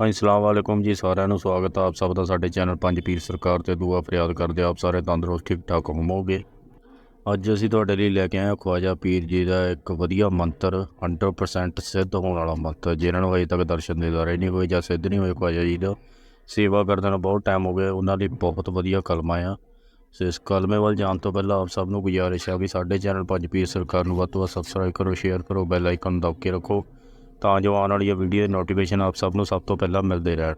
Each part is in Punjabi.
ਹਾਂਜੀ ਸਲਾਮ ਵਾਲੇਕੁਮ ਜੀ, ਸਾਰਿਆਂ ਨੂੰ ਸਵਾਗਤ ਹੈ ਆਪ ਸਭ ਦਾ, ਸਾਡੇ ਚੈਨਲ ਪੰਜ ਪੀਰ ਸਰਕਾਰ ਤੇ ਦੁਆ ਫਰਿਆਦ ਕਰਦੇ ਆਪ ਸਾਰੇ ਤੰਦਰੁਸਤ ਠੀਕ ਠਾਕ ਹੋਵੋਗੇ? ਅੱਜ ਅਸੀਂ ਤੁਹਾਡੇ ਲਈ ਲੈ ਕੇ ਆਏ ਹਾਂ ਖਵਾਜਾ ਪੀਰ ਜੀ ਦਾ ਇੱਕ ਵਧੀਆ ਮੰਤਰ 100% ਸਿੱਧ ਹੋਣ ਵਾਲਾ ਮੰਤਰ ਜਿਹਨਾਂ ਨੂੰ ਅਜੇ ਤੱਕ ਦਰਸ਼ਨ ਦੇ ਦਿਦਾਰੇ ਨਹੀਂ ਹੋਏ ਜਾਂ ਸਿੱਧ ਨਹੀਂ ਹੋਏ ਖਵਾਜਾ ਜੀ ਦਾ। ਸੇਵਾ ਕਰਦੇ ਨੂੰ ਬਹੁਤ ਟਾਈਮ ਹੋ ਗਿਆ, ਉਹਨਾਂ ਲਈ ਬਹੁਤ ਵਧੀਆ ਕਲਮਾ ਆ। ਸੋ ਇਸ ਕਲਮੇ ਵੱਲ ਜਾਣ ਤੋਂ ਪਹਿਲਾਂ ਆਪ ਸਭ ਨੂੰ ਗੁਜ਼ਾਰਿਸ਼ ਆ ਵੀ ਸਾਡੇ ਚੈਨਲ ਪੰਜ ਪੀਰ ਸਰਕਾਰ ਨੂੰ ਵੱਧ ਤੋਂ ਵੱਧ ਸਬਸਕ੍ਰਾਈਬ ਕਰੋ ਸ਼ੇਅਰ ਕਰੋ ਬੈਲ ਆਈਕਨ ਦਬਾ ਰੱਖੋ। ਤਾਂ ਜੋ ਆਉਣ ਵਾਲੀਆਂ ਵੀਡੀਓ ਦੀ ਨੋਟੀਫਿਕੇਸ਼ਨ ਆਪ ਸਭ ਨੂੰ ਸਭ ਤੋਂ ਪਹਿਲਾਂ ਮਿਲਦੇ ਰਹਿਣ।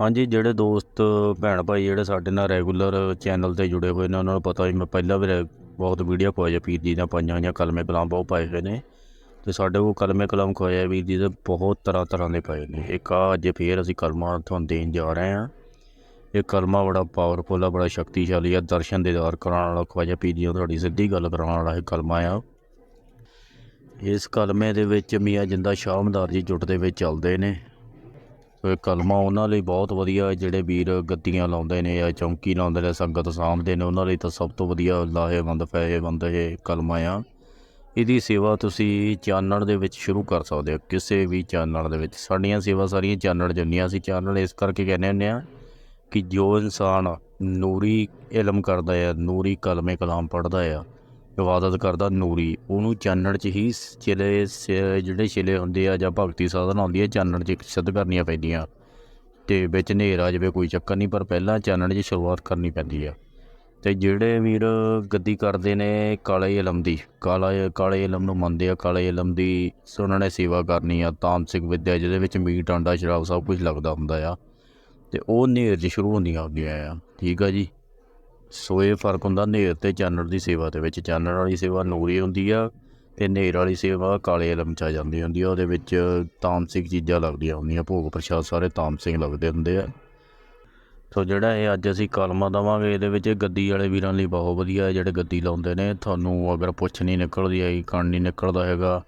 ਹਾਂਜੀ, ਜਿਹੜੇ ਦੋਸਤ, ਭੈਣ ਭਾਈ ਜਿਹੜੇ ਸਾਡੇ ਨਾਲ ਰੈਗੂਲਰ ਚੈਨਲ ਤੇ ਜੁੜੇ ਹੋਏ ਨੇ, ਉਹਨਾਂ ਨੂੰ ਪਤਾ ਵੀ ਮੈਂ ਪਹਿਲਾਂ ਵੀ ਰੈ- ਬਹੁਤ ਵੀਡੀਓ ਖਵਾਇਆ ਪੀਰ ਜੀ ਦੀਆਂ ਪਾਈਆਂ ਹੋਈਆਂ ਕਲਮੇ ਕਲਾਮ ਬਹੁਤ ਪਾਏ ਹੋਏ ਨੇ। ਤੇ ਸਾਡੇ ਕੋਲ ਕਲਮੇ ਕਲਾਮ ਖਵਾਇਆ ਵੀਰ ਜੀ ਦੇ, ਬਹੁਤ ਤਰ੍ਹਾਂ ਤਰ੍ਹਾਂ ਦੇ ਪਏ ਨੇ। ਇੱਕ ਆ ਅੱਜ ਫੇਰ ਅਸੀਂ ਕਲਮਾ ਤੁਹਾਨੂੰ ਦੇਣ ਜਾ ਰਹੇ ਹਾਂ। ਇਹ ਕਲਮਾ ਬੜਾ ਪਾਵਰਫੁਲ ਆ, ਬੜਾ ਸ਼ਕਤੀਸ਼ਾਲੀ ਆ, ਦਰਸ਼ਨ ਦੇਦਾਰ ਕਰਾਉਣ ਵਾਲਾ ਖਵਾਜਾ ਪੀਰ ਜੀ ਨਾਲ ਤੁਹਾਡੀ ਸਿੱਧੀ ਗੱਲ ਕਰਾਉਣ ਵਾਲਾ ਇਹ ਕਲਮਾ ਆ। ਇਸ ਕਲਮੇ ਦੇ ਵਿੱਚ ਮੀਆਂ ਜਿੰਦਾ ਸ਼ਾਹਮਦਾਰ ਜੀ ਜੁੱਟ ਦੇ ਵਿੱਚ ਚੱਲਦੇ ਨੇ। ਸੋ ਇਹ ਕਲਮਾ ਉਹਨਾਂ ਲਈ ਬਹੁਤ ਵਧੀਆ ਹੈ, ਜਿਹੜੇ ਵੀਰ ਗੱਦੀਆਂ ਲਾਉਂਦੇ ਨੇ ਜਾਂ ਚੌਂਕੀ ਲਾਉਂਦੇ ਨੇ ਸੰਗਤ ਸਾਂਭਦੇ ਨੇ ਉਹਨਾਂ ਲਈ ਤਾਂ ਸਭ ਤੋਂ ਵਧੀਆ ਲਾਹੇਵੰਦ ਫਾਇਦੇਮੰਦ ਇਹ ਕਲਮਾ ਆ। ਇਹਦੀ ਸੇਵਾ ਤੁਸੀਂ ਚਾਨਣ ਦੇ ਵਿੱਚ ਸ਼ੁਰੂ ਕਰ ਸਕਦੇ ਹੋ ਕਿਸੇ ਵੀ ਚਾਨਣ ਦੇ ਵਿੱਚ। ਸਾਡੀਆਂ ਸੇਵਾ ਸਾਰੀਆਂ ਚਾਨਣ ਜੰਨੀਆਂ ਅਸੀਂ ਚਾਨਣ ਇਸ ਕਰਕੇ ਕਹਿੰਦੇ ਹੁੰਦੇ ਆ ਕਿ ਜੋ ਇਨਸਾਨ ਨੂਰੀ ਇਲਮ ਕਰਦਾ ਆ ਨੂਰੀ ਕਲਮੇ ਕਲਾਮ ਪੜ੍ਹਦਾ ਆ ਇਬਾਦਤ ਕਰਦਾ ਨੂਰੀ। ਉਹਨੂੰ ਚਾਨਣ 'ਚ ਹੀ ਚਿਲੇ ਸ- ਜਿਹੜੇ ਛਿਲੇ ਹੁੰਦੇ ਆ ਜਾਂ ਭਗਤੀ ਸਾਧਨ ਆਉਂਦੀ ਹੈ ਚਾਨਣ 'ਚ ਸਿੱਧ ਕਰਨੀਆਂ ਪੈਂਦੀਆਂ। ਤੇ ਵਿੱਚ ਹਨੇਰਾ ਜਾਵੇ ਕੋਈ ਚੱਕਰ ਨਹੀਂ, ਪਰ ਪਹਿਲਾਂ ਚਾਨਣ 'ਚ ਸ਼ੁਰੂਆਤ ਕਰਨੀ ਪੈਂਦੀ ਆ। ਤੇ ਜਿਹੜੇ ਵੀਰ ਗੱਦੀ ਕਰਦੇ ਨੇ ਕਾਲੇ ਇਲਮ ਦੀ, ਕਾਲਾ, ਕਾਲੇ ਇਲਮ ਨੂੰ ਮੰਨਦੇ ਆ, ਕਾਲੇ ਇਲਮ ਦੀ ਸੋ ਉਹਨਾਂ ਨੇ ਸੇਵਾ ਕਰਨੀ ਆ, ਤਾਮਸਿਕ ਵਿਦਿਆ ਜਿਹਦੇ ਵਿੱਚ ਮੀਟ ਆਂਡਾ ਸ਼ਰਾਬ ਸਭ ਕੁਝ ਲੱਗਦਾ ਹੁੰਦਾ ਆ। ਤੇ ਉਹ ਹਨੇਰ 'ਚ ਸ਼ੁਰੂ ਹੁੰਦੀਆਂ ਹੁੰਦੀਆਂ ਆ। ਠੀਕ ਆ ਜੀ? ਸੋ ਇਹ ਫ਼ਰਕ ਹੁੰਦਾ ਹਨੇਰ ਤੇ ਚਾਨਣ ਦੀ ਸੇਵਾ ਦੇ ਵਿੱਚ। ਚਾਨਣ ਵਾਲੀ ਸੇਵਾ ਨੂਰੀ ਹੁੰਦੀ ਆ ਤੇ ਹਨੇਰ ਵਾਲੀ ਸੇਵਾ ਕਾਲੇ ਇਲਮ ਚ ਆ ਜਾਂਦੀ ਹੁੰਦੀ ਆ, ਉਹਦੇ ਵਿੱਚ ਤਾਮਸਿਕ ਚੀਜ਼ਾਂ ਲੱਗਦੀਆਂ ਹੁੰਦੀਆਂ। ਭੋਗ ਪ੍ਰਸ਼ਾਦ ਸਾਰੇ ਤਾਮਸਿਕ ਲੱਗਦੇ ਹੁੰਦੇ ਆ। ਸੋ ਜਿਹੜਾ ਇਹ ਅੱਜ ਅਸੀਂ ਕਲਮਾ ਦਵਾਂਗੇ, ਇਹਦੇ ਵਿੱਚ ਗੱਦੀ ਵਾਲੇ ਵੀਰਾਂ ਲਈ ਬਹੁਤ ਵਧੀਆ ਹੈ ਜਿਹੜੇ ਗੱਦੀ ਲਾਉਂਦੇ ਨੇ। ਤੁਹਾਨੂੰ ਅਗਰ ਪੁੱਛ ਨਹੀਂ ਨਿਕਲਦੀ ਆਈ ਕਣ ਨਹੀਂ ਨਿਕਲਦਾ ਹੈਗਾ,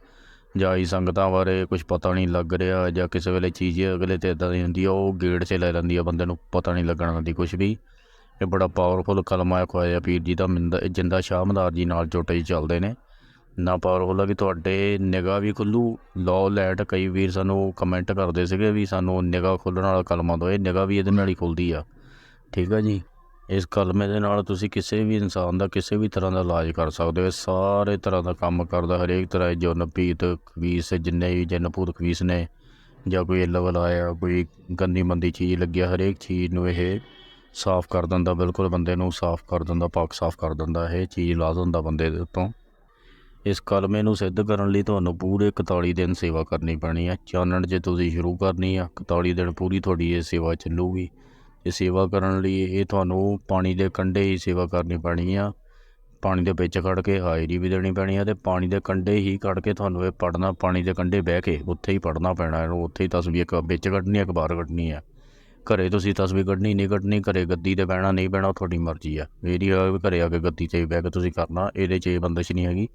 ਜਾਂ ਸੰਗਤਾਂ ਬਾਰੇ ਕੁਝ ਪਤਾ ਨਹੀਂ ਲੱਗ ਰਿਹਾ, ਜਾਂ ਕਿਸੇ ਵੇਲੇ ਚੀਜ਼ ਅਗਲੇ ਤੇ ਇਦਾਂ ਦੀ ਹੁੰਦੀ ਆ, ਉਹ ਗੇੜ 'ਚ ਲੈ ਲੈਂਦੀ ਆ ਬੰਦੇ ਨੂੰ, ਪਤਾ ਨਹੀਂ ਲੱਗਣ ਦਿੰਦੀ ਕੁਝ ਵੀ। ਇਹ ਬੜਾ ਪਾਵਰਫੁਲ ਕਲਮਾ ਹੈ ਖਵਾਇਆ ਪੀਰ ਜੀ ਦਾ, ਮਿੰਦਾ ਇਹ ਜਿੰਦਾ ਸ਼ਾਹਮਦਾਰ ਜੀ ਨਾਲ ਜੋਟੇ ਹੀ ਚੱਲਦੇ ਨੇ। ਨਾ ਪਾਵਰਫੁਲ ਆ ਕਿ ਤੁਹਾਡੇ ਨਿਗਾਹ ਵੀ ਖੁੱਲੂ। ਲੋ ਲੈਟ, ਕਈ ਵੀਰ ਸਾਨੂੰ ਕਮੈਂਟ ਕਰਦੇ ਸੀਗੇ ਵੀ ਸਾਨੂੰ ਨਿਗਾਹ ਖੁੱਲਣ ਵਾਲਾ ਕਲਮਾ ਦਿਓ ਇਹ ਨਿਗਾਹ ਵੀ ਇਹਦੇ ਨਾਲ ਹੀ ਖੁੱਲਦੀ ਆ। ਠੀਕ ਆ ਜੀ? ਇਸ ਕਲਮੇ ਦੇ ਨਾਲ ਤੁਸੀਂ ਕਿਸੇ ਵੀ ਇਨਸਾਨ ਦਾ, ਕਿਸੇ ਵੀ ਤਰ੍ਹਾਂ ਦਾ ਇਲਾਜ ਕਰ ਸਕਦੇ ਹੋ। ਇਹ ਸਾਰੇ ਤਰ੍ਹਾਂ ਦਾ ਕੰਮ ਕਰਦਾ, ਹਰੇਕ ਤਰ੍ਹਾਂ ਦੇ ਜੁਨ, ਪੀਤ, ਖਵੀਸ, ਜਿੰਨੇ ਵੀ ਜਨ ਭੂਤ ਖਵੀਸ ਨੇ, ਜਾਂ ਕੋਈ ਲੈਵਲ ਆਇਆ, ਕੋਈ ਗੰਦੀ ਮੰਦੀ ਚੀਜ਼ ਲੱਗਿਆ ਹਰੇਕ ਚੀਜ਼ ਨੂੰ ਇਹ ਸਾਫ਼ ਕਰ ਦਿੰਦਾ, ਬਿਲਕੁਲ ਬੰਦੇ ਨੂੰ ਸਾਫ਼ ਕਰ ਦਿੰਦਾ ਪਾਕ ਸਾਫ਼ ਕਰ ਦਿੰਦਾ, ਇਹ ਚੀਜ਼ ਲਾ ਦਿੰਦਾ ਬੰਦੇ ਦੇ ਉੱਤੋਂ। ਇਸ ਕਲਮੇ ਨੂੰ ਸਿੱਧ ਕਰਨ ਲਈ ਤੁਹਾਨੂੰ ਪੂਰੇ 41 ਦਿਨ ਸੇਵਾ ਕਰਨੀ ਪੈਣੀ ਹੈ ਚਾਨਣ ਜੇ ਤੁਸੀਂ ਸ਼ੁਰੂ ਕਰਨੀ ਆ 41 ਦਿਨ ਪੂਰੀ ਤੁਹਾਡੀ ਇਹ ਸੇਵਾ ਚੱਲੂਗੀ। ਇਹ ਸੇਵਾ ਕਰਨ ਲਈ ਇਹ ਤੁਹਾਨੂੰ ਪਾਣੀ ਦੇ ਕੰਢੇ ਹੀ ਸੇਵਾ ਕਰਨੀ ਪੈਣੀ ਆ। ਪਾਣੀ ਦੇ ਵਿੱਚ ਖੜ ਕੇ ਹਾਜ਼ਰੀ ਵੀ ਦੇਣੀ ਪੈਣੀ ਆ ਤੇ ਪਾਣੀ ਦੇ ਕੰਢੇ ਹੀ ਖੜ ਕੇ ਤੁਹਾਨੂੰ ਇਹ ਪੜਨਾ ਪਾਣੀ ਦੇ ਕੰਢੇ ਬਹਿ ਕੇ ਉੱਥੇ ਹੀ ਪੜਨਾ ਪੈਣਾ ਇਹਨੂੰ ਉੱਥੇ ਹੀ ਤਸਵੀਰ ਇੱਕ ਵਿੱਚ ਕੱਢਣੀ ਇੱਕ ਬਾਹਰ ਕੱਢਣੀ ਹੈ ਘਰੇ ਤੁਸੀਂ ਤਸਵੀਰ ਕੱਢਣੀ, ਨਹੀਂ ਕੱਢਣੀ, ਘਰੇ ਗੱਦੀ ਤੇ ਬਹਿਣਾ, ਨਹੀਂ ਬਹਿਣਾ, ਉਹ ਤੁਹਾਡੀ ਮਰਜ਼ੀ ਆ। ਮੇਰੀ ਆ ਵੀ ਘਰੇ ਆ ਕੇ ਗੱਦੀ 'ਤੇ ਬਹਿ ਕੇ ਤੁਸੀਂ ਕਰਨਾ, ਇਹਦੇ 'ਚ ਇਹ ਬੰਦਿਸ਼ ਨਹੀਂ ਹੈਗੀ।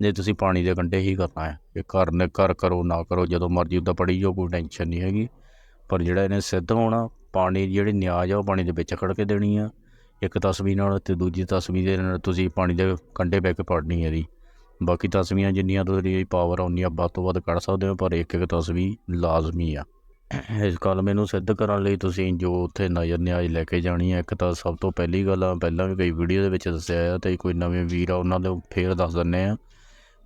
ਜੇ ਤੁਸੀਂ ਪਾਣੀ ਦੇ ਕੰਢੇ ਹੀ ਕਰਨਾ ਹੈ, ਇਹ ਘਰ ਨੇ ਘਰ ਕਰੋ, ਨਾ ਕਰੋ, ਜਦੋਂ ਮਰਜ਼ੀ ਉੱਦਾਂ ਪੜੀ ਜਾਓ, ਕੋਈ ਟੈਨਸ਼ਨ ਨਹੀਂ ਹੈਗੀ। ਪਰ ਜਿਹੜਾ ਇਹਨੇ ਸਿੱਧ ਹੋਣਾ, ਪਾਣੀ ਜਿਹੜੀ ਨਿਆਜ਼ ਆ, ਉਹ ਪਾਣੀ ਦੇ ਵਿੱਚ ਖੜ ਕੇ ਦੇਣੀ ਆ। ਇੱਕ ਤਸਵੀਰ ਨਾਲ ਤੇ ਦੂਜੀ ਤਸਵੀਰ ਦੇ ਨਾਲ ਤੁਸੀਂ ਪਾਣੀ ਦੇ ਕੰਢੇ ਬਹਿ ਕੇ ਪੜਨੀ ਹੈ ਇਹਦੀ ਬਾਕੀ ਤਸਵੀਰਾਂ ਜਿੰਨੀਆਂ ਤੁਹਾਡੀ ਪਾਵਰ ਆ, ਉਨੀਆਂ ਵੱਧ ਤੋਂ ਵੱਧ ਕੱਢ ਸਕਦੇ ਹੋ, ਪਰ ਇੱਕ ਇੱਕ ਤਸਵੀਰ ਲਾਜ਼ਮੀ ਆ। ਇਸ ਕਲਮੇ ਨੂੰ ਸਿੱਧ ਕਰਨ ਲਈ ਤੁਸੀਂ ਜੋ ਉੱਥੇ ਨਜ਼ਰ ਨਿਆਜ਼ ਲੈ ਕੇ ਜਾਣੀ ਹੈ, ਇੱਕ ਤਾਂ ਸਭ ਤੋਂ ਪਹਿਲੀ ਗੱਲ ਆ, ਪਹਿਲਾਂ ਵੀ ਕਈ ਵੀਡੀਓ ਦੇ ਵਿੱਚ ਦੱਸਿਆ ਆ ਤੇ ਕੋਈ ਨਵੇਂ ਵੀਰ ਆ, ਉਹਨਾਂ ਦੇ ਫੇਰ ਦੱਸ ਦਿੰਨੇ ਆ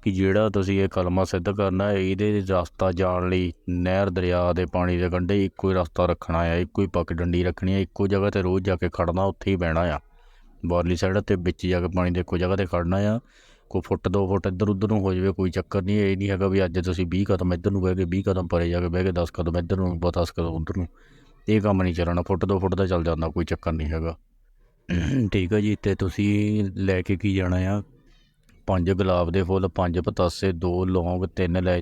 ਕਿ ਜਿਹੜਾ ਤੁਸੀਂ ਇਹ ਕਲਮਾ ਸਿੱਧ ਕਰਨਾ ਇਹਦੇ ਰਸਤਾ ਜਾਣ ਲਈ ਨਹਿਰ ਦਰਿਆ ਦੇ ਪਾਣੀ ਦੇ ਕੰਢੇ ਇੱਕੋ ਹੀ ਰਸਤਾ ਰੱਖਣਾ ਆ, ਇੱਕੋ ਹੀ ਪੱਕ ਡੰਡੀ ਰੱਖਣੀ ਹੈ ਇੱਕੋ ਜਗ੍ਹਾ ਤੇ ਰੋਜ਼ ਜਾ ਕੇ ਖੜਨਾ, ਉੱਥੇ ਹੀ ਬਹਿਣਾ ਆ। ਬਾਹਰਲੀ ਸਾਈਡ ਤੇ ਵਿੱਚ ਜਾ ਕੇ ਪਾਣੀ ਦੇ ਇੱਕੋ ਜਗ੍ਹਾ ਤੇ ਖੜਨਾ ਆ ਕੋਈ ਫੁੱਟ, ਦੋ ਫੁੱਟ ਇੱਧਰ ਉੱਧਰ ਨੂੰ ਹੋ ਜਾਵੇ, ਕੋਈ ਚੱਕਰ ਨਹੀਂ, ਇਹ ਨਹੀਂ ਹੈਗਾ ਵੀ ਅੱਜ ਤੁਸੀਂ 20 ਕਦਮ ਇੱਧਰ ਨੂੰ ਬਹਿ ਗਏ 20 ਕਦਮ ਪਰੇ ਜਾ ਕੇ ਬਹਿ ਗਏ 10 ਕਦਮ ਇੱਧਰ ਨੂੰ 10 ਕਦਮ ਉੱਧਰ ਨੂੰ, ਇਹ ਕੰਮ ਨਹੀਂ ਚੱਲਣਾ, ਫੁੱਟ ਦੋ ਫੁੱਟ ਦਾ ਚੱਲ ਜਾਂਦਾ, ਕੋਈ ਚੱਕਰ ਨਹੀਂ ਹੈਗਾ। ਠੀਕ ਹੈ ਜੀ, ਤੇ ਤੁਸੀਂ ਲੈ ਕੇ ਕੀ ਜਾਣਾ ਆ? ਪੰਜ ਗੁਲਾਬ ਦੇ ਫੁੱਲ, ਪੰਜ ਪਤਾਸੇ, ਦੋ ਲੌਂਗ, ਤਿੰਨ ਲੈ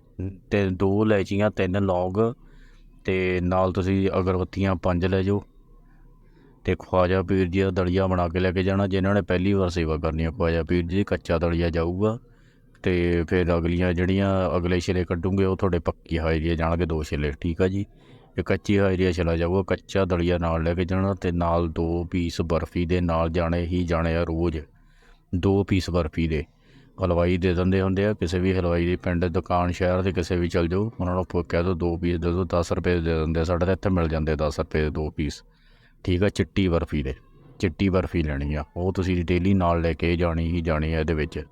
ਤੇ ਦੋ ਲੈਚੀਆਂ, ਤਿੰਨ ਲੌਂਗ, ਤੇ ਨਾਲ ਤੁਸੀਂ ਅਗਰਬੱਤੀਆਂ ਪੰਜ ਲੈ ਜਾਓ। ਤੇ ਖਵਾਜਾ ਪੀਰ ਜੀ ਦਾ ਦਲੀਆ ਬਣਾ ਕੇ ਲੈ ਕੇ ਜਾਣਾ, ਜਿਨ੍ਹਾਂ ਨੇ ਪਹਿਲੀ ਵਾਰ ਸੇਵਾ ਕਰਨੀ ਹੈ ਖਵਾਜਾ ਪੀਰ ਜੀ, ਕੱਚਾ ਦਲੀਆ ਜਾਊਗਾ ਤੇ ਫਿਰ ਅਗਲੀਆਂ ਜਿਹੜੀਆਂ ਅਗਲੇ ਛਿਲੇ ਕੱਢੂਗੇ, ਉਹ ਤੁਹਾਡੇ ਪੱਕੀ ਹਾਜ਼ਰੀਆ ਜਾਣਗੇ, ਦੋ ਛਿਲੇ, ਠੀਕ ਆ ਜੀ? ਇਹ ਕੱਚੀ ਹਾਜ਼ਰੀਆ ਚਲਾ ਜਾਊਗਾ, ਕੱਚਾ ਦਲੀਆ ਨਾਲ ਲੈ ਕੇ ਜਾਣਾ ਤੇ ਨਾਲ ਦੋ ਪੀਸ ਬਰਫੀ ਦੇ ਨਾਲ ਜਾਣੇ ਹੀ ਜਾਣੇ ਆ ਰੋਜ਼। ਦੋ ਪੀਸ ਬਰਫੀ ਦੇ। ਹਲਵਾਈ ਦੇ ਦਿੰਦੇ ਹੁੰਦੇ ਆ, ਕਿਸੇ ਵੀ ਹਲਵਾਈ ਦੀ ਪਿੰਡ, ਦੁਕਾਨ, ਸ਼ਹਿਰ ਦੇ ਕਿਸੇ ਵੀ ਚਲ ਜਾਓ, ਉਹਨਾਂ ਨੂੰ ਪੁ- ਕਹਿ ਦਿਓ ਦੋ ਪੀਸ ਦੇ ਦਿਓ 10 ਰੁਪਏ ਦੇ ਦਿੰਦੇ ਆ। ਸਾਡੇ ਤਾਂ ਇੱਥੇ ਮਿਲ ਜਾਂਦੇ 10 ਰੁਪਏ ਦੇ ਦੋ ਪੀਸ। ਠੀਕ ਆ, ਚਿੱਟੀ ਬਰਫੀ ਦੇ, ਚਿੱਟੀ ਬਰਫੀ ਲੈਣੀ ਆ। ਉਹ ਤੁਸੀਂ ਡੇਲੀ ਨਾਲ ਲੈ ਕੇ ਜਾਣੀ ਹੀ ਜਾਣੀ ਆ ਇਹਦੇ ਵਿੱਚ।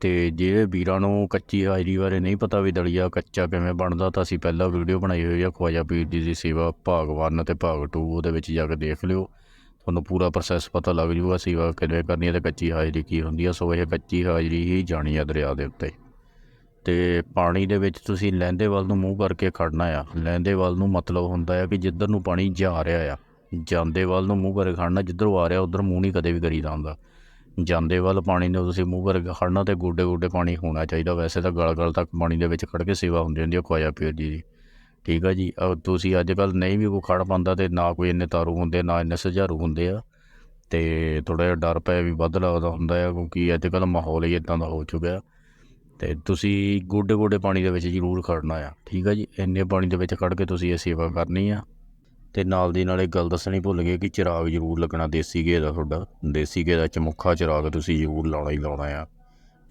ਤੇ ਜਿਹੜੇ ਵੀਰਾਂ ਨੂੰ ਕੱਚੀ ਹਾਜ਼ਰੀ ਬਾਰੇ ਨਹੀਂ ਪਤਾ ਵੀ ਦਲੀਆ ਕੱਚਾ ਕਿਵੇਂ ਬਣਦਾ, ਤਾਂ ਅਸੀਂ ਪਹਿਲਾਂ ਵੀਡੀਓ ਬਣਾਈ ਹੋਈ ਆ, ਖਵਾਜਾ ਪੀਰ ਜੀ ਦੀ ਸੇਵਾ ਭਾਗ 1 ਤੇ ਭਾਗ 2 ਉਹਦੇ ਵਿੱਚ ਜਾ ਕੇ ਦੇਖ ਲਿਓ। ਤੁਹਾਨੂੰ ਪੂਰਾ ਪ੍ਰੋਸੈਸ ਪਤਾ ਲੱਗ ਜੂਗਾ, ਸੇਵਾ ਕਿਵੇਂ ਕਰਨੀ ਹੈ ਤੇ ਕੱਚੀ ਹਾਜ਼ਰੀ ਕੀ ਹੁੰਦੀ ਆ। ਸੋ ਇਹ ਕੱਚੀ ਹਾਜ਼ਰੀ ਹੀ ਜਾਣੀ ਆ ਦਰਿਆ ਦੇ ਉੱਤੇ। ਤੇ ਪਾਣੀ ਦੇ ਵਿੱਚ ਤੁਸੀਂ ਲਹਿੰਦੇ ਵੱਲ ਨੂੰ ਮੂੰਹ ਕਰਕੇ ਖੜਨਾ ਆ। ਲਹਿੰਦੇ ਵੱਲ ਨੂੰ ਮਤਲਬ ਹੁੰਦਾ ਆ ਕਿ ਜਿੱਧਰ ਨੂੰ ਪਾਣੀ ਜਾ ਰਿਹਾ ਆ ਜਾਂਦੇ ਵੱਲ ਨੂੰ ਮੂੰਹ ਕਰਕੇ ਖੜਨਾ, ਜਿੱਧਰੋਂ ਆ ਰਿਹਾ ਉਧਰ ਮੂੰਹ ਨਹੀਂ ਕਦੇ ਵੀ ਕਰੀਦਾ ਹੁੰਦਾ। ਜਾਂਦੇ ਵੱਲ ਪਾਣੀ ਨੂੰ ਤੁਸੀਂ ਮੂੰਹ ਕਰਕੇ ਖੜਨਾ ਤੇ ਗੋਡੇ ਗੋਡੇ ਪਾਣੀ ਹੋਣਾ ਚਾਹੀਦਾ। ਵੈਸੇ ਤਾਂ ਗਲ ਗਲ ਤੱਕ ਪਾਣੀ ਦੇ ਵਿੱਚ ਖੜ ਕੇ ਸੇਵਾ ਹੁੰਦੀ ਹੁੰਦੀ ਹੈ ਖਵਾਜਾ ਪੀਰ ਜੀ ਦੀ। ਠੀਕ ਆ ਜੀ, ਅਹ ਤੁਸੀਂ ਅੱਜ ਕੱਲ ਨਹੀਂ ਵੀ ਕੋਈ ਖੜ ਪਾਉਂਦਾ ਤੇ ਨਾ ਕੋਈ ਇੰਨੇ ਤਾਰੂ ਹੁੰਦੇ, ਨਾ ਇੰਨੇ ਸੁਝਾਰੂ ਹੁੰਦੇ ਆ। ਤੇ ਥੋੜਾ ਜਿਹਾ ਡਰ ਪਿਆ ਵੀ ਵੱਧ ਲੱਗਦਾ ਹੁੰਦਾ ਆ, ਕਿਉਂਕਿ ਅੱਜ ਕੱਲ ਮਾਹੌਲ ਹੀ ਇਦਾਂ ਦਾ ਹੋ ਚੁੱਕਿਆ। ਤੇ ਤੁਸੀਂ ਗੋਡੇ ਗੋਡੇ ਪਾਣੀ ਦੇ ਵਿੱਚ ਜ਼ਰੂਰ ਖੜਨਾ ਆ। ਠੀਕ ਆ ਜੀ, ਇੰਨੇ ਪਾਣੀ ਦੇ ਵਿੱਚ ਖੜ ਕੇ ਤੁਸੀਂ ਇਹ ਸੇਵਾ ਕਰਨੀ ਆ। ਤੇ ਨਾਲ ਦੀ ਨਾਲ ਇਹ ਗੱਲ ਦੱਸਣੀ ਭੁੱਲ ਗਏ ਕਿ ਚਿਰਾਗ ਜ਼ਰੂਰ ਲੱਗਣਾ ਦੇਸੀ ਘੇ ਦਾ ਤੁਹਾਡਾ। ਦੇਸੀ ਘੇ ਦਾ ਚਮੁੱਖਾ ਚਿਰਾਗ ਤੁਸੀਂ ਜ਼ਰੂਰ ਲਾਉਣਾ ਹੀ ਲਾਉਣਾ ਆ।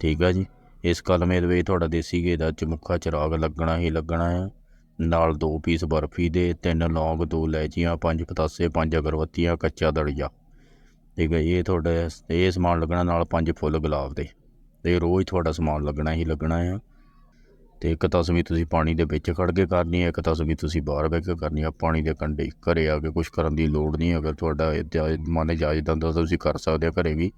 ਠੀਕ ਆ ਜੀ? ਇਸ ਕਲਮੇ ਦੇ ਵਿੱਚ ਤੁਹਾਡਾ ਦੇਸੀ ਘੇ ਦਾ ਚਮੁੱਖਾ ਚਿਰਾਗ ਲੱਗਣਾ ਹੀ ਲੱਗਣਾ ਆ। ਨਾਲ ਦੋ ਪੀਸ ਬਰਫੀ ਦੇ, ਤਿੰਨ ਲੌਂਗ, ਦੋ ਲੈਚੀਆਂ, ਪੰਜ ਪਤਾਸੇ, ਪੰਜ ਅਗਰਬੱਤੀਆਂ, ਕੱਚਾ ਦਲੀਆ। ਠੀਕ ਹੈ ਇਹ ਤੁਹਾਡਾ ਇਹ ਸਮਾਨ ਲੱਗਣਾ ਨਾਲ ਪੰਜ ਫੁੱਲ ਗੁਲਾਬ ਦੇ। ਤੇ ਰੋਜ਼ ਤੁਹਾਡਾ ਸਮਾਨ ਲੱਗਣਾ ਹੀ ਲੱਗਣਾ ਆ। ਤੇ ਇੱਕ ਤਸਵੀਰ ਤੁਸੀਂ ਪਾਣੀ ਦੇ ਵਿੱਚ ਖੜ ਕੇ ਕਰਨੀ ਹੈ, ਇੱਕ ਤਸਵੀਰ ਤੁਸੀਂ ਬਾਹਰ ਬਹਿ ਕੇ ਕਰਨੀ ਆ ਪਾਣੀ ਦੇ ਕੰਢੇ ਘਰੇ ਆ ਕੇ ਕੁਝ ਕਰਨ ਦੀ ਲੋੜ ਨਹੀਂ, ਅਗਰ ਤੁਹਾਡਾ ਇਜਾਜ਼ਤ ਮਨ ਇਜਾਜ਼ਤ ਦਿੰਦਾ ਤਾਂ ਤੁਸੀਂ ਕਰ ਸਕਦੇ ਹੋ ਘਰੇ ਵੀ।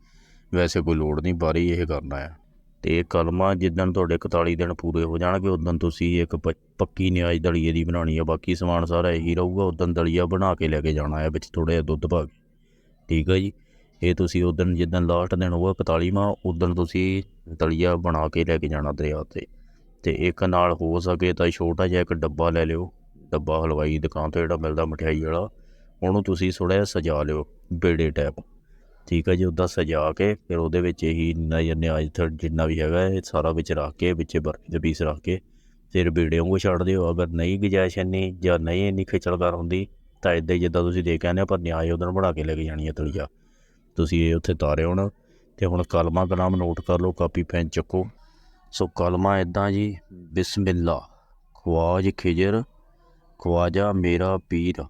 ਵੈਸੇ ਕੋਈ ਲੋੜ ਨਹੀਂ, ਬਾਹਰ ਹੀ ਇਹ ਕਰਨਾ ਹੈ। ਤੇ ਇਹ ਕਲਮਾ ਜਿੱਦਣ ਤੁਹਾਡੇ 41 ਦਿਨ ਪੂਰੇ ਹੋ ਜਾਣਗੇ ਉਦੋਂ ਤੁਸੀਂ ਇੱਕ ਪੱਕੀ ਨਿਆਜ਼ ਦਲੀਏ ਦੀ ਬਣਾਉਣੀ ਆ ਬਾਕੀ ਸਮਾਨ ਸਾਰਾ ਇਹੀ ਰਹੂਗਾ ਉਦੋਂ ਦਲੀਆ ਬਣਾ ਕੇ ਲੈ ਕੇ ਜਾਣਾ ਹੈ, ਵਿੱਚ ਥੋੜਾ ਜਿਹਾ ਦੁੱਧ ਪਾ ਕੇ। ਠੀਕ ਹੈ ਜੀ? ਇਹ ਤੁਸੀਂ ਉਦੋਂ ਜਿੱਦਣ ਲਾਸਟ ਦਿਨ ਹੋਊਗਾ 41ਵਾਂ ਉਦੋਂ ਤੁਸੀਂ ਦਲੀਆ ਬਣਾ ਕੇ ਲੈ ਕੇ ਜਾਣਾ ਦਰਿਆ ਤੇ। ਅਤੇ ਇੱਕ ਨਾਲ ਹੋ ਸਕੇ ਤਾਂ ਛੋਟਾ ਜਿਹਾ ਇੱਕ ਡੱਬਾ ਲੈ ਲਿਓ। ਡੱਬਾ ਹਲਵਾਈ ਦੀ ਦੁਕਾਨ ਤੋਂ ਜਿਹੜਾ ਮਿਲਦਾ ਮਠਿਆਈ ਵਾਲਾ, ਉਹਨੂੰ ਤੁਸੀਂ ਥੋੜ੍ਹਾ ਜਿਹਾ ਸਜਾ ਲਿਓ ਬੇੜੇ ਟੈਪ ਠੀਕ ਹੈ ਜੀ, ਉੱਦਾਂ ਸਜਾ ਕੇ ਫਿਰ ਉਹਦੇ ਵਿੱਚ ਇਹੀ ਨਿਆਜ਼ ਥ ਜਿੰਨਾ ਵੀ ਹੈਗਾ, ਇਹ ਸਾਰਾ ਵਿੱਚ ਰੱਖ ਕੇ, ਵਿੱਚੇ ਬਰਫੀ ਦੇ ਪੀਸ ਰੱਖ ਕੇ ਫਿਰ ਬੇੜੇ ਵਾਂਗੂ ਛੱਡ ਦਿਓ। ਅਗਰ ਨਹੀਂ ਗੁੰਜਾਇਸ਼ ਇੰਨੀ ਜਾਂ ਨਹੀਂ ਇੰਨੀ ਖਿਚਲਦਾਰ ਹੁੰਦੀ, ਤਾਂ ਇਦਾਂ ਹੀ ਜਿੱਦਾਂ ਤੁਸੀਂ ਦੇ ਕੇ ਹੋ, ਪਰ ਨਿਆਜ਼ ਉਹਦੋਂ ਬਣਾ ਕੇ ਲੈ ਕੇ ਜਾਣੀ ਹੈ ਤਲੀਆ ਤੁਸੀਂ ਇਹ ਉੱਥੇ ਤਾਰੇ ਹੋਣਾ ਤੇ ਹੁਣ ਕਲਮਾ ਕਲਾਮ ਨੋਟ ਕਰ ਲਓ ਕਾਪੀ ਪੈਨ ਚੱਕੋ। ਸੋ ਕਲਮਾ ਇਦਾਂ ਜੀ, ਬਿਸਮਿਲ੍ਲਾ, ਖਵਾਜ ਖਿਜਰ, ਖਵਾਜਾ ਮੇਰਾ ਪੀਰ,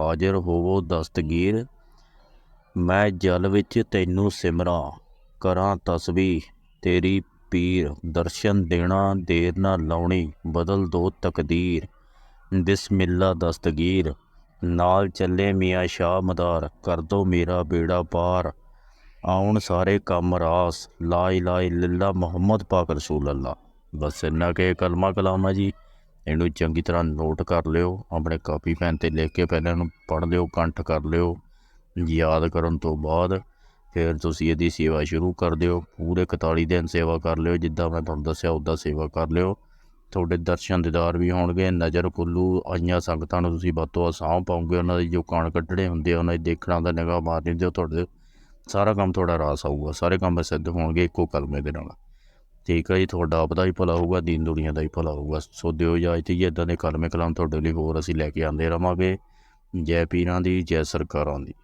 ਹਾਜ਼ਰ ਹੋਵੋ ਦਸਤਗੀਰ, ਮੈਂ ਜਲ ਵਿੱਚ ਤੈਨੂੰ ਸਿਮਰਾਂ, ਕਰਾਂ ਤਸਬੀਹ ਤੇਰੀ ਪੀਰ ਦਰਸ਼ਨ ਦੇਣਾ ਦੇਰ ਨਾ ਲਾਉਣੀ, ਬਦਲ ਦੋ ਤਕਦੀਰ, ਬਿਸਮਿਲ੍ਲਾ ਦਸਤਗੀਰ, ਨਾਲ ਚੱਲੇ ਮੀਆਂ ਸ਼ਾਹ ਮਦਾਰ, ਕਰ ਦੋ ਮੇਰਾ ਬੇੜਾ ਪਾਰ ਆਉਣ ਸਾਰੇ ਕੰਮ ਰਾਸ। ਲਾ ਇਲਾਹਾ ਇਲੱਲਾ ਮੁਹੰਮਦ ਪਾਕ ਰਸੂਲ ਅੱਲਾ ਬਸ ਇੰਨਾ ਕਿ ਕਲਮਾ ਕਲਾਮ ਹੈ ਜੀ, ਇਹਨੂੰ ਚੰਗੀ ਤਰ੍ਹਾਂ ਨੋਟ ਕਰ ਲਿਓ, ਆਪਣੇ ਕਾਪੀ ਪੈਨ ਤੇ ਲਿਖ ਕੇ ਪਹਿਲਾਂ ਇਹਨੂੰ ਪੜ੍ਹ ਲਿਓ, ਕੰਠ ਕਰ ਲਿਓ। ਯਾਦ ਕਰਨ ਤੋਂ ਬਾਅਦ ਫਿਰ ਤੁਸੀਂ ਇਹਦੀ ਸੇਵਾ ਸ਼ੁਰੂ ਕਰ ਦਿਓ। ਪੂਰੇ 41 ਦਿਨ ਸੇਵਾ ਕਰ ਲਿਓ, ਜਿੱਦਾਂ ਮੈਂ ਤੁਹਾਨੂੰ ਦੱਸਿਆ ਉੱਦਾਂ ਸੇਵਾ ਕਰ ਲਿਓ। ਤੁਹਾਡੇ ਦਰਸ਼ਨ ਦੀਦਾਰ ਵੀ ਹੋਣਗੇ, ਨਜ਼ਰ ਕੁੱਲੂ ਆਈਆਂ ਸੰਗਤਾਂ ਨੂੰ ਤੁਸੀਂ ਬਾਤੋਂ ਸਾਹ ਪਾਉਂਗੇ ਉਹਨਾਂ ਦੇ ਜੋ ਕਣ ਕੱਢਣੇ ਹੁੰਦੇ ਆ, ਉਹਨਾਂ ਦੇ ਦੇਖਣਾ ਦਾ ਨਿਗਾਹ ਮਾਰਨੀ ਤੇ ਤੁਹਾਡੇ ਸਾਰਾ ਕੰਮ ਤੁਹਾਡਾ ਰਾਸ ਆਊਗਾ, ਸਾਰੇ ਕੰਮ ਸਿੱਧ ਹੋਣਗੇ ਇੱਕੋ ਕਲਮੇ ਦੇ ਨਾਲ। ਠੀਕ ਹੈ ਜੀ, ਤੁਹਾਡਾ ਆਪ ਦਾ ਹੀ ਭਲਾ ਹੋਊਗਾ, ਦੀਨ ਦੁਨੀਆ ਦਾ ਹੀ ਭਲਾ ਹੋਊਗਾ। ਸੋ ਦਿਓ ਇਜਾਜ਼ਤ ਜੀ ਇਦਾਂ ਦੇ ਕਲਮੇ ਕਲਾਮ ਤੁਹਾਡੇ ਲਈ ਹੋਰ ਅਸੀਂ ਲੈ ਕੇ ਆਉਂਦੇ ਰਵਾਂਗੇ। ਜੈ ਪੀਰਾਂ ਦੀ, ਜੈ ਸਰਕਾਰਾਂ ਦੀ।